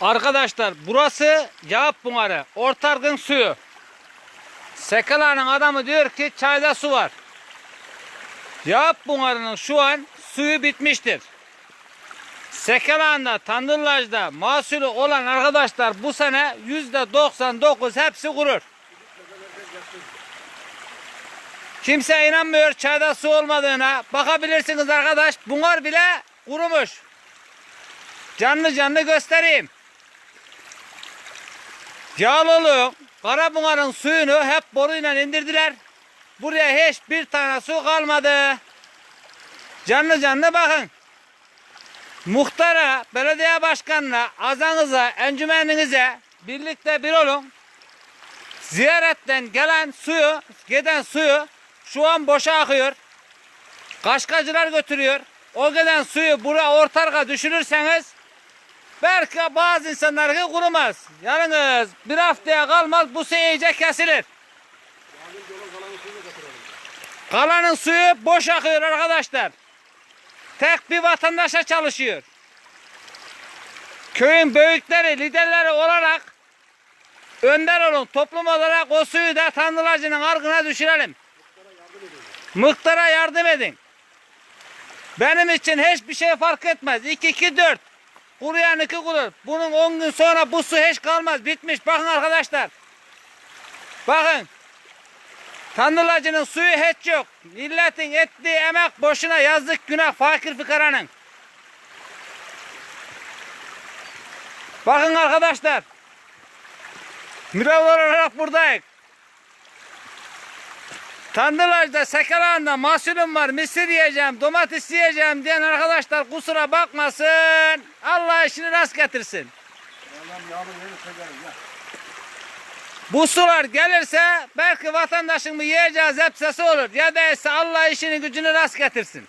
Arkadaşlar burası Yağıp Bunarı. Ortargın suyu. Sekalanın adamı diyor ki çayda su var. Yağıp Bunarı'nın şu an suyu bitmiştir. Sekalağında, Tandırlaj'da mahsulü olan arkadaşlar bu sene %99 hepsi kurur. Kimse inanmıyor çayda su olmadığına. Bakabilirsiniz arkadaş. Bunlar bile kurumuş. Canlı canlı göstereyim. Yağlılığın, Karabungar'ın suyunu hep boruyla indirdiler. Buraya hiçbir tane su kalmadı. Canlı canlı bakın. Muhtara, belediye başkanına, azanıza, encümeninize birlikte bir olun. Ziyaretten gelen suyu, giden suyu şu an boşa akıyor. Kaşkacılar götürüyor. O gelen suyu buraya ortarga düşürürseniz belki bazı insanlar kurumaz. Yalnız bir haftaya kalmaz bu su iyice kesilir. Kalanın suyu boş akıyor arkadaşlar. Tek bir vatandaşa çalışıyor. Köyün büyükleri, liderleri olarak önder olun. Toplum olarak o suyu da Tanrılacı'nın arkına düşürelim. Muhtara yardım edin. Benim için hiçbir şey fark etmez. 2-2-4. Kuruyan iki kurur. Bunun 10 gün sonra bu su hiç kalmaz. Bitmiş. Bakın arkadaşlar. Bakın. Tanrılacının suyu hiç yok. Milletin ettiği emek boşuna yazdık günah fakir fıkaranın. Bakın arkadaşlar. Müravlar olarak buradayız. Tandırlajda, Sekalağında mahsulüm var, mısır yiyeceğim, domates yiyeceğim diyen arkadaşlar kusura bakmasın. Allah işini rast getirsin. Bu sular gelirse belki vatandaşın bir yiyeceği zepsesi olur. Ya da ise Allah işini gücünü rast getirsin.